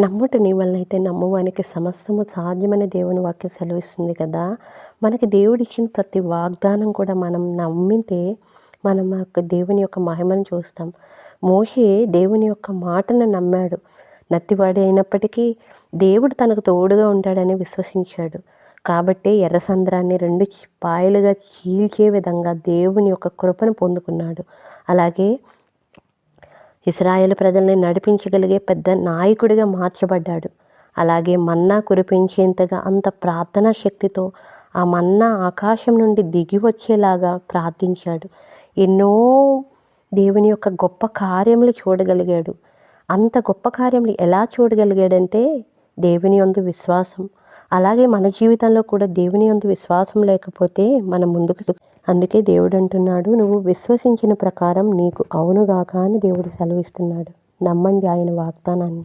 నమ్ముట నీ వలనైతే నమ్మువానికి సమస్తము సాధ్యమని దేవుని వాక్యం సెలవిస్తుంది కదా. మనకి దేవుడు ఇచ్చిన ప్రతి వాగ్దానం కూడా మనం నమ్మితే మనం యొక్క దేవుని యొక్క మహిమను చూస్తాం. మోషే దేవుని యొక్క మాటను నమ్మాడు. నత్తివాడి అయినప్పటికీ దేవుడు తనకు తోడుగా ఉంటాడని విశ్వసించాడు. కాబట్టి ఎర్రసంద్రాన్ని రెండు పాయలుగా చీల్చే విధంగా దేవుని యొక్క కృపను పొందుకున్నాడు. అలాగే ఇస్రాయేల్ ప్రజల్ని నడిపించగలిగే పెద్ద నాయకుడిగా మార్చబడ్డాడు. అలాగే మన్నా కురిపించేంతగా అంత ప్రార్థనా శక్తితో ఆ మన్నా ఆకాశం నుండి దిగి వచ్చేలాగా ప్రార్థించాడు. ఎన్నో దేవుని యొక్క గొప్ప కార్యములు చూడగలిగాడు. అంత గొప్ప కార్యములు ఎలా చూడగలిగాడంటే దేవుని యందు విశ్వాసం. అలాగే మన జీవితంలో కూడా దేవుని యందు విశ్వాసం లేకపోతే మనం ముందుకు అందుకే దేవుడు అంటున్నాడు నువ్వు విశ్వసించిన ప్రకారం నీకు అవునుగాక అని దేవుడు సెలవిస్తున్నాడు. నమ్మండి ఆయన వాగ్దానాన్ని.